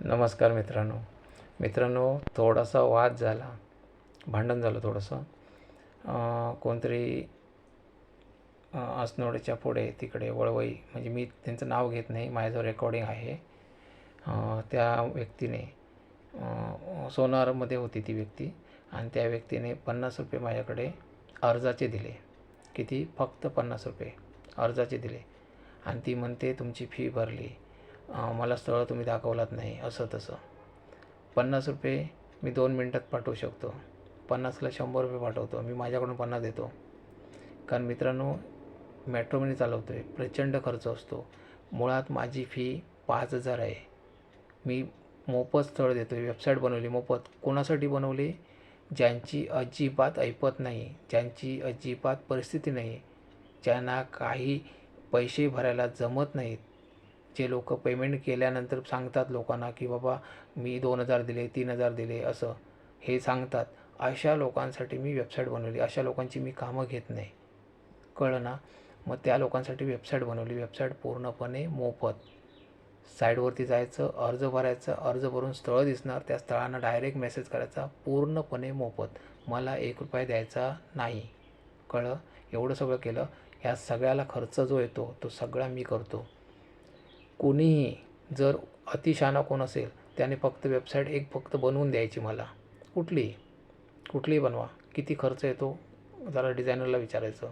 नमस्कार मित्रांनो. मित्रांनो थोडासा वाद झाला. भांडण झालं थोडंसं. कोणतरी असनोडेच्या पुढे तिकडे वळवई म्हणजे मी त्यांचं नाव घेत नाही माझ्याजवळ रेकॉर्डिंग आहे. त्या व्यक्तीने सोनारमध्ये होती ती व्यक्ती आणि त्या व्यक्तीने पन्नास रुपये माझ्याकडे अर्जाचे दिले. किती? फक्त पन्नास रुपये अर्जाचे दिले. आणि ती म्हणते तुमची फी भरली. मला स्थळ तुम्ही दाखवलात नाही असं तसं. पन्नास रुपये मी दोन मिनटात पाठवू शकतो. पन्नासला शंभर रुपये पाठवतो. मी माझ्याकडून पन्नास देतो. कारण मित्रांनो मेट्रो मी चालवतो आहे प्रचंड खर्च असतो. मुळात माझी फी पाच हजार आहे. मी मोफत स्थळ देतो आहे वेबसाईट बनवली मोफत. कोणासाठी बनवली? ज्यांची अजिबात ऐपत नाही ज्यांची अजिबात परिस्थिती नाही ज्यांना काही पैसे भरायला जमत नाहीत जे लोक पेमेंट केल्यानंतर सांगतात लोकांना की बाबा मी दोन हजार दिले तीन हजार दिले असं. हे सांगतात. अशा लोकांसाठी मी वेबसाईट बनवली. अशा लोकांची मी कामं घेत नाही. कळलं ना? मग त्या लोकांसाठी वेबसाईट बनवली. वेबसाईट पूर्णपणे मोफत. साईडवरती जायचं अर्ज भरायचं अर्ज भरून स्थळ दिसणार. त्या स्थळांना डायरेक्ट मेसेज करायचा. पूर्णपणे मोफत. मला एक रुपया द्यायचा नाही. कळलं? एवढं सगळं केलं. ह्या सगळ्याला खर्च जो येतो तो सगळा मी करतो. कोणीही जर अतिशहाणा कोण असेल त्याने फक्त वेबसाईट एक फक्त बनवून द्यायची मला. कुठलीही कुठलीही बनवा. किती खर्च येतो? जरा डिझायनरला विचारायचं.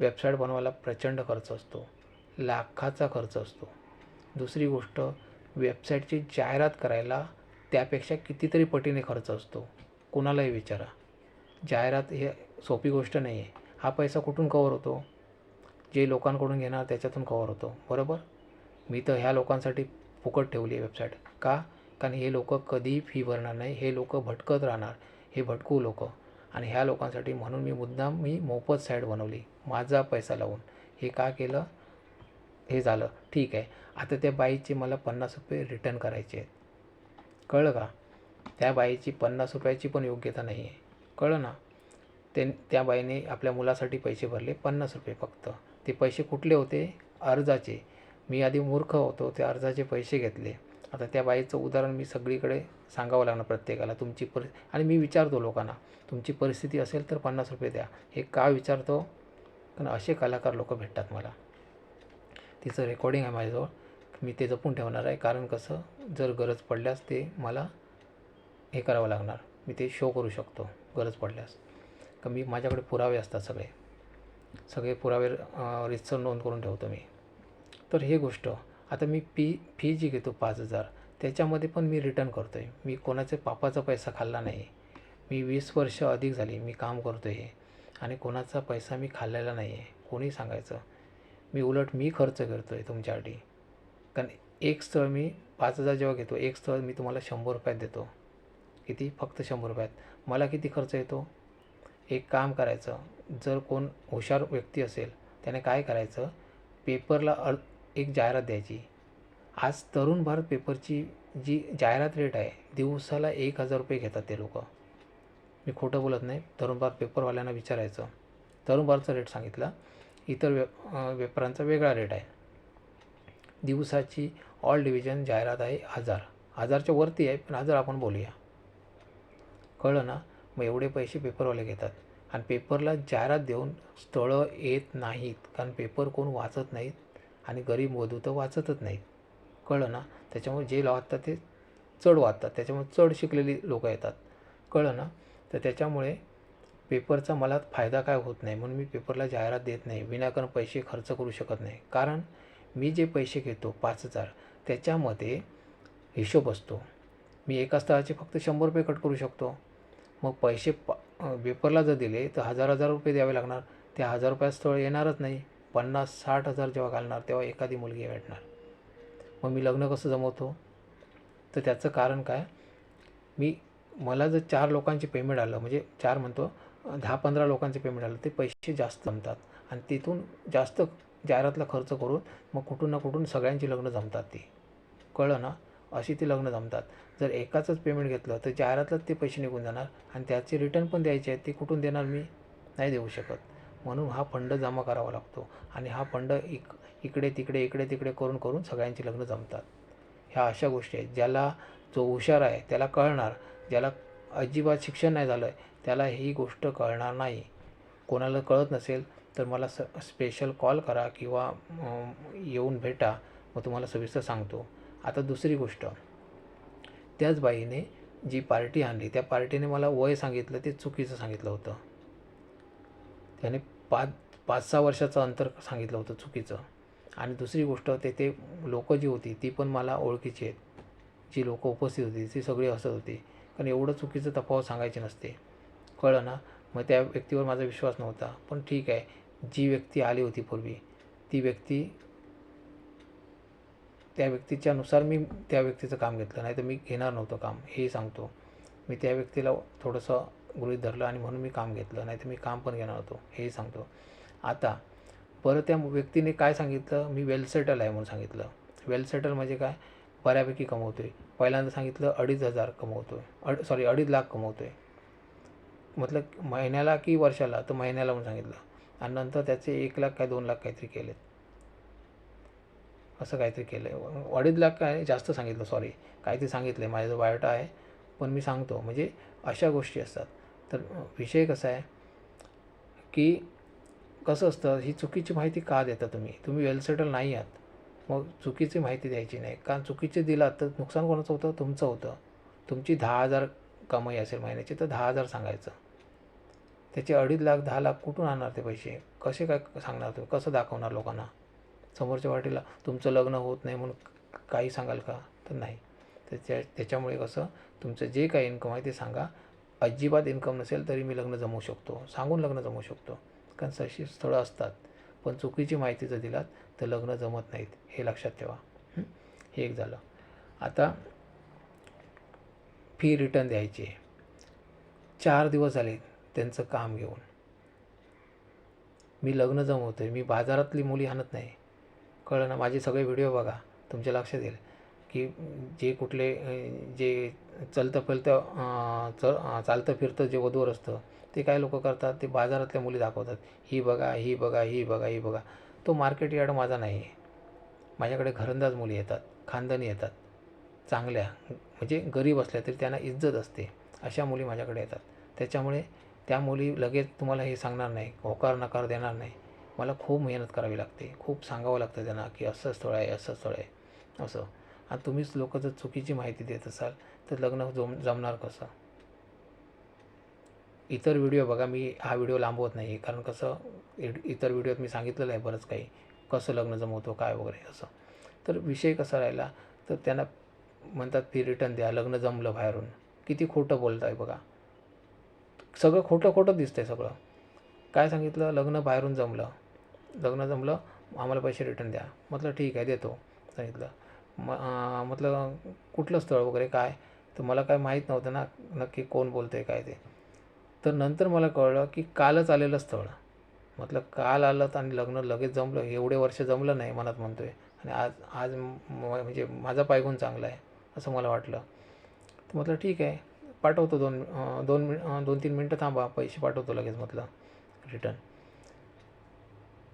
वेबसाईट बनवायला प्रचंड खर्च असतो. लाखाचा खर्च असतो. दुसरी गोष्ट वेबसाईटची जाहिरात करायला त्यापेक्षा कितीतरी पटीने खर्च असतो. कुणालाही विचारा. जाहिरात हे सोपी गोष्ट नाही आहे हा पैसा कुठून कवर होतो? जे लोकांकडून घेणार त्याच्यातून कवर होतो. बरोबर? मी तर ह्या लोकांसाठी फुकट ठेवली आहे वेबसाईट का? कारण हे लोक कधीही फी भरणार नाही. हे लोक भटकत राहणार. हे भटकू लोक. आणि ह्या लोकांसाठी म्हणून मी मुद्दाम मी मोफत साईट बनवली. माझा पैसा लावून. हे का केलं? हे झालं. ठीक आहे. आता त्या बाईचे मला पन्नास रुपये रिटर्न करायचे आहेत. कळलं का? त्या बाईची पन्नास रुपयाची पण योग्यता नाही आहे. कळलं ना? ते त्या बाईने आपल्या मुलासाठी पैसे भरले पन्नास रुपये फक्त. ते पैसे कुठले होते? अर्जाचे. मी आधी मूर्ख होतो त्या अर्जाचे पैसे घेतले. आता त्या बाईचं उदाहरण मी सगळीकडे सांगावं लागणार प्रत्येकाला. तुमची परि आणि मी विचारतो लोकांना तुमची परिस्थिती असेल तर पन्नास रुपये द्या. हे का विचारतो? कारण असे कलाकार लोक भेटतात मला. तिचं रेकॉर्डिंग आहे माझ्याजवळ. मी ते जपून ठेवणार आहे. कारण कसं? जर गरज पडल्यास ते मला हे करावं लागणार. मी ते शो करू शकतो गरज पडल्यास. का मी माझ्याकडे पुरावे असतात सगळे. सगळे पुरावे अं, नोंद करून ठेवतो मी. तर हे गोष्ट आता मी पी फी जी घेतो पाच हजार त्याच्यामध्ये पण मी रिटर्न करतो आहे मी कोणाचे पापाचा पैसा खाल्ला नाही. मी वीस वर्ष अधिक झाली मी काम करतो आहे आणि कोणाचा पैसा मी खाल्लेला नाही आहे कोणी सांगायचं? मी उलट मी खर्च करतो आहे तुमच्यासाठी. कारण एक स्थळ मी पाच हजार जेव्हा घेतो एक स्थळ मी तुम्हाला शंभर रुपयात देतो. किती? फक्त शंभर रुपयात. मला किती खर्च येतो? एक काम करायचं जर कोण हुशार व्यक्ती असेल त्याने काय करायचं? पेपरला अ एक जाहिरात द्यायची. आज तरुण भारत पेपरची जी जाहिरात रेट आहे दिवसाला एक हजार रुपये घेतात ते लोक. मी खोटं बोलत नाही तरुण भारत पेपरवाल्यांना विचारायचं. तरुण भारतचा रेट सांगितला इतर वे पेपरांचा वेगळा रेट आहे. दिवसाची ऑल डिव्हिजन जाहिरात आहे हजार. हजारच्या वरती आहे पण हजार आपण बोलूया. कळलं ना? मग एवढे पैसे पेपरवाले घेतात. आणि पेपरला जाहिरात देऊन स्थळं येत नाहीत कारण पेपर कोण वाचत नाहीत. आणि गरीब वधू तर वाचतच नाहीत. कळलं ना? त्याच्यामुळे जे वाचतात ते चढ वाचतात. त्याच्यामुळे चढ शिकलेली लोकं येतात. कळलं ना? तर त्याच्यामुळे पेपरचा मला फायदा काय होत नाही म्हणून मी पेपरला जाहिरात देत नाही. विनाकारण पैसे खर्च करू शकत नाही. कारण मी जे पैसे घेतो पाच हजार त्याच्यामध्ये हिशोब असतो. मी एका स्थळाचे फक्त शंभर रुपये कट करू शकतो. मग पैसे पा पेपरला जर दिले तर हजार हजार रुपये द्यावे लागणार. त्या हजार रुपयात स्थळ येणारच नाही. पन्नास साठ हजार जेव्हा घालणार तेव्हा एखादी मुलगी भेटणार. मग मी लग्न कसं जमवतो? तर त्याचं कारण काय? मी मला जर चार लोकांचे पेमेंट आलं म्हणजे चार म्हणतो दहा पंधरा लोकांचे पेमेंट आलं ते पैसे जास्त जमतात. आणि तिथून जास्त जाहिरातला खर्च करून मग कुठून ना कुठून सगळ्यांची लग्न जमतात ती. कळलं ना? अशी ती लग्न जमतात. जर एकाचंच पेमेंट घेतलं तर जाहिरातलाच ते पैसे निघून जाणार आणि त्याचे रिटर्न पण द्यायचे आहेत ते कुठून देणार मी? नाही देऊ शकत. म्हणून हा फंड जमा करावा लागतो. आणि हा फंड इक इकडे तिकडे इकडे तिकडे करून करून सगळ्यांची लग्न जमतात. ह्या अशा गोष्टी आहेत. ज्याला जो हुशार आहे त्याला कळणार. ज्याला अजिबात शिक्षण नाही झालं आहे त्याला ही गोष्ट कळणार नाही. कोणाला कळत नसेल तर मला स स्पेशल कॉल करा किंवा येऊन भेटा. मग तुम्हाला सविस्तर सांगतो. आता दुसरी गोष्ट. त्याच बाईने जी पार्टी आणली त्या पार्टीने मला वय सांगितलं ते चुकीचं सांगितलं होतं. त्याने पाच पाच सहा वर्षाचं अंतर सांगितलं होतं चुकीचं. आणि दुसरी गोष्ट तेथे लोकं जी होती ती पण मला ओळखीची आहेत. जी लोकं उपस्थित होती ती सगळी हसत होती. कारण एवढं चुकीचं तफावत सांगायची नसते. कळलं ना? मग त्या व्यक्तीवर माझा विश्वास नव्हता. पण ठीक आहे. जी व्यक्ती आली होती पूर्वी ती व्यक्ती त्या व्यक्तीच्यानुसार मी त्या व्यक्तीचं काम घेतलं. नाही तर मी घेणार नव्हतं काम. हेही सांगतो. मी त्या व्यक्तीला थोडंसं गृहित धरलं आणि म्हणून मी काम घेतलं नाही तर मी काम पण घेणार होतो हेही सांगतो. आता परत त्या व्यक्तीने काय सांगितलं? मी वेल सेटल आहे म्हणून सांगितलं. वेल सेटल म्हणजे काय? बऱ्यापैकी कमवतो आहे पहिल्यांदा सांगितलं अडीच हजार कमवतो आहे अड सॉरी अडीच लाख कमवतो आहे मतलब महिन्याला की वर्षाला? तर महिन्याला म्हणून सांगितलं. आणि नंतर त्याचे एक लाख काय दोन लाख काहीतरी केलेत. असं काहीतरी केलं आहे अडीच लाख काय जास्त सांगितलं सॉरी काहीतरी सांगितलं आहे माझ्याजवळ बायोटा आहे. पण मी सांगतो म्हणजे अशा गोष्टी असतात. तर विषय कसा आहे की कसं असतं ही चुकीची माहिती का देता तुम्ही? तुम्ही वेल सेटल नाही आहात. मग चुकीची माहिती द्यायची नाही. कारण चुकीचे दिलात तर नुकसान कोणाचं होतं? तुमचं होतं. तुमची दहा हजार कमाई असेल महिन्याची तर दहा हजार सांगायचं. त्याचे अडीच लाख दहा लाख कुठून आणणार ते पैसे? कसे काय सांगणार तुम्ही? कसं दाखवणार लोकांना? समोरच्या वाटेला तुमचं लग्न होत नाही म्हणून काही सांगाल का? तर नाही. त्याच्या त्याच्यामुळे कसं? तुमचं जे काही इन्कम आहे ते सांगा. अजिबात इन्कम नसेल तरी मी लग्न जमवू शकतो. सांगून लग्न जमवू शकतो. कारण तशी स्थळं असतात. पण चुकीची माहिती जर दिलात तर लग्न जमत नाहीत. हे लक्षात ठेवा. हे? एक झालं. आता फी रिटर्न द्यायची आहे. चार दिवस झाले त्यांचं काम घेऊन. मी लग्न जमवतो आहे मी बाजारातली मुली आणत नाही. कळलं ना? माझे सगळे व्हिडिओ बघा. तुमच्या लक्षात येईल. की जे कुठले जे चलतं फिरतं चल च चालतं फिरतं जे वधूवर असतं ते काय लोक करतात? ते बाजारातल्या मुली दाखवतात. ही बघा ही बघा ही बघा ही बघा. तो मार्केट यार्ड माझा नाही. आहे माझ्याकडे घरंदाज मुली येतात खानदानी येतात चांगल्या म्हणजे गरीब असल्या तरी त्यांना इज्जत असते अशा मुली माझ्याकडे येतात. त्याच्यामुळे त्या मुली लगेच तुम्हाला हे सांगणार नाही होकार नकार देणार नाही. मला खूप मेहनत करावी लागते खूप सांगावं लागतं त्यांना की असं स्थळ आहे असं स्थळ आहे असं. आणि तुम्हीच लोक जर चुकीची माहिती देत असाल तर लग्न जम जमणार कसं? इतर व्हिडिओ बघा मी हा व्हिडिओ लांबवत नाही कारण कसं इतर व्हिडिओत मी सांगितलेलं आहे बरंच काही. कसं लग्न जमवतो काय वगैरे असं. तर विषय कसा राहिला तर त्यांना म्हणतात फी रिटर्न द्या लग्न जमलं बाहेरून. किती खोटं बोलत आहे बघा. सगळं खोटं खोटं दिसतंय सगळं. काय सांगितलं? लग्न बाहेरून जमलं. लग्न जमलं आम्हाला पैसे रिटर्न द्या. म्हटलं ठीक आहे देतो. सांगितलं. म म्हटलं कुठलं स्थळ वगैरे काय? तर मला काय माहीत नव्हतं ना नक्की कोण बोलतं आहे काय ते. तर नंतर मला कळलं की कालच आलेलं स्थळ. म्हटलं काल आलं तर आणि लग्न लगेच जमलं. एवढे वर्ष जमलं नाही मनात म्हणतो आहे आणि आज आज म्हणजे माझा पायगुण चांगला आहे असं मला वाटलं. तर म्हटलं ठीक आहे. पाठवतो दोन दोन मिन दोन तीन मिनटं थांबा. पैसे पाठवतो लगेच म्हटलं रिटर्न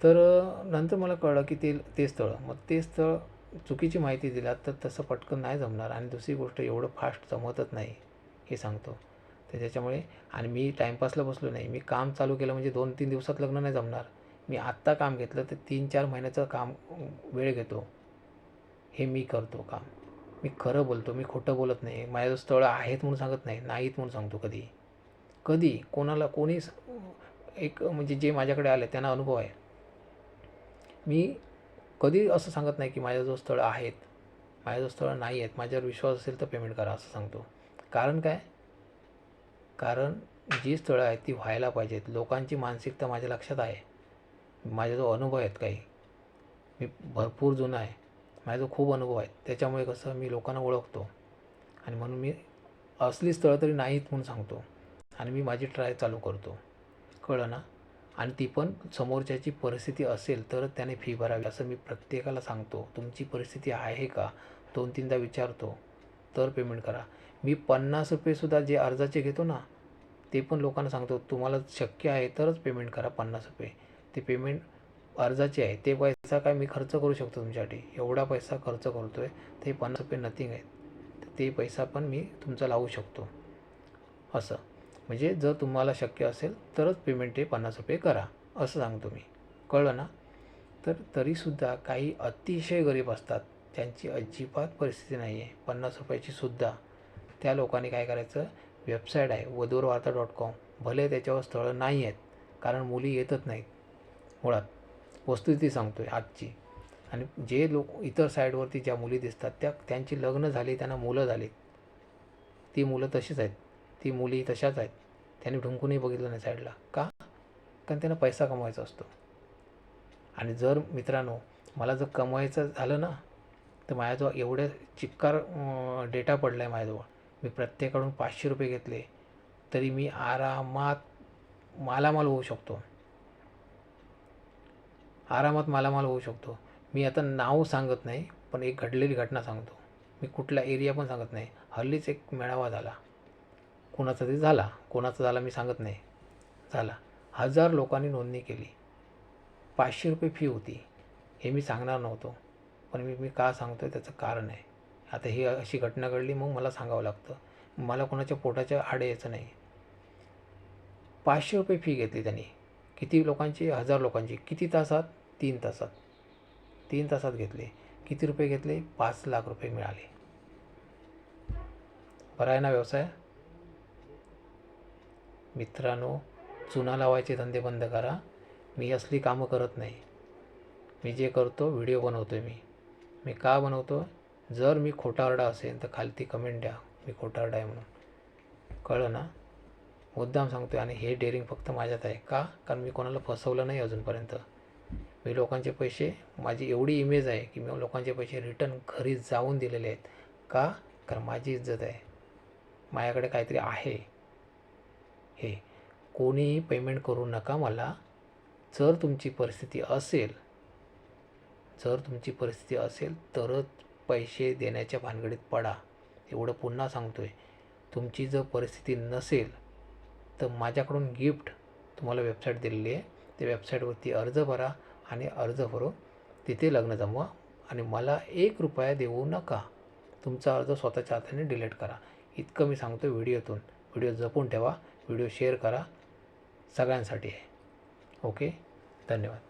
तर नंतर मला कळलं की ते ते स्थळ मग ते स्थळ चुकीची माहिती दिलात तर तसं पटकन नाही जमणार आणि दुसरी गोष्ट एवढं फास्ट जमतच नाही हे सांगतो. तर त्याच्यामुळे आणि मी टाईमपासला बसलो नाही. मी काम चालू केलं म्हणजे दोन तीन दिवसात लग्न नाही जमणार. मी आत्ता काम घेतलं तर तीन चार महिन्याचं काम वेळ घेतो. हे मी करतो काम. मी खरं बोलतो मी खोटं बोलत नाही. माझं स्थळं आहेत म्हणून सांगत नाही नाहीत म्हणून सांगतो कधी. कधी? कोणाला कोणी एक म्हणजे जे माझ्याकडे आले त्यांना अनुभव आहे. मी कधी असं सांगत नाही की माझ्याजवळ स्थळं आहेत माझ्याजवळ स्थळं नाही आहेत माझ्यावर विश्वास असेल तर पेमेंट करा असं सांगतो. कारण काय? कारण जी स्थळं आहेत ती व्हायला पाहिजेत. लोकांची मानसिकता माझ्या लक्षात आहे. माझ्याजवळ अनुभव आहेत काही मी भरपूर जुना आहे. माझ्याजवळ खूप अनुभव आहेत. त्याच्यामुळे कसं मी लोकांना ओळखतो. आणि म्हणून मी असली स्थळं तरी नाहीत म्हणून सांगतो. आणि मी माझी ट्राय चालू करतो. कळलं ना? आणि ती पण समोरच्याची परिस्थिती असेल तरच त्याने फी भरावी असं मी प्रत्येकाला सांगतो. तुमची परिस्थिती आहे का? दोन तीनदा विचारतो. तर पेमेंट करा. मी पन्नास रुपयेसुद्धा जे अर्जाचे घेतो ना ते पण लोकांना सांगतो तुम्हाला शक्य आहे तरच पेमेंट करा पन्नास रुपये. ते पेमेंट अर्जाचे आहे ते पैसा काय मी खर्च करू शकतो तुमच्यासाठी? एवढा पैसा खर्च करतो आहे ते पन्नास रुपये नथिंग आहेत. तर ते पैसा पण मी तुमचा लावू शकतो. असं. म्हणजे जर तुम्हाला शक्य असेल तरच पेमेंट हे पन्नास रुपये करा असं सांगतो मी. कळलं ना? तर तरीसुद्धा काही अतिशय गरीब असतात. त्यांची अजिबात परिस्थिती नाही आहे पन्नास रुपयाचीसुद्धा त्या लोकांनी काय करायचं? वेबसाईट आहे वधूवर वार्ता डॉट कॉम. भले त्याच्यावर स्थळं नाही आहेत कारण मुली येतच नाहीत. मुळात वस्तुस्थिती सांगतो आहे आजची. आणि जे लोक इतर साईडवरती ज्या मुली दिसतात त्या त्यांची लग्न झाली त्यांना मुलं झालीत. ती मुलं तशीच आहेत. ती मुली तशाच आहेत. त्यांनी ढुंकूनही बघितलं नाही साईडला. का? कारण त्यांना पैसा कमवायचा असतो. आणि जर मित्रांनो मला जर कमवायचं झालं ना तर माझ्याजवळ एवढ्या चिक्कार डेटा पडला आहे माझ्याजवळ. मी प्रत्येकाकडून पाचशे रुपये घेतले तरी मी आरामात मालामाल होऊ शकतो. आरामात मालामाल होऊ शकतो. मी आता नाव सांगत नाही पण एक घडलेली घटना सांगतो. मी कुठला एरिया पण सांगत नाही. हल्लीच एक मेळावा झाला. कोणाचा तरी झाला. कोणाचा झाला मी सांगत नाही. झाला. हजार लोकांनी नोंदणी केली. पाचशे रुपये फी होती. हे मी सांगणार नव्हतो. पण मी मी का सांगतो आहे त्याचं कारण आहे. आता ही अशी घटना घडली मग मला सांगावं लागतं. मला कोणाच्या पोटाच्या आडे यायचं नाही. पाचशे रुपये फी घेतली त्यांनी. किती लोकांची? हजार लोकांची. किती तासात? तीन तासात. तीन तासात घेतले. किती रुपये घेतले? पाच लाख रुपये मिळाले. बरा आहे ना व्यवसाय? मित्रांनो चुना लावायचे धंदे बंद करा. मी असली कामं करत नाही. मी जे करतो व्हिडिओ बनवतो आहे मी. मी का बनवतो? जर मी खोटारडा असेल तर खालती कमेंट द्या. मी खोटारडा आहे म्हणून. कळलं ना? मुद्दाम सांगतो आहे आणि हे डेअरिंग फक्त माझ्यात आहे. का? कारण मी कोणाला फसवलं नाही अजूनपर्यंत. मी लोकांचे पैसे माझी एवढी इमेज आहे की मी लोकांचे पैसे रिटर्न घरी जाऊन दिलेले आहेत. का? कारण माझी इज्जत आहे. माझ्याकडे काहीतरी आहे. हे कोणीही पेमेंट करू नका मला. जर तुमची परिस्थिती असेल जर तुमची परिस्थिती असेल तरच पैसे देण्याच्या भानगडीत पडा. एवढं पुन्हा सांगतो आहे तुमची जर परिस्थिती नसेल तर माझ्याकडून गिफ्ट तुम्हाला वेबसाईट दिलेली आहे. त्या वेबसाईटवरती अर्ज भरा आणि अर्ज भरून तिथे लग्न जमवा आणि मला एक रुपया देऊ नका. तुमचा अर्ज स्वतःच्या हाताने डिलीट करा. इतकं मी सांगतो व्हिडिओतून व्हिडिओ जपून ठेवा. व्हिडिओ शेअर करा सगळ्यांसाठी. आहे ओके? धन्यवाद.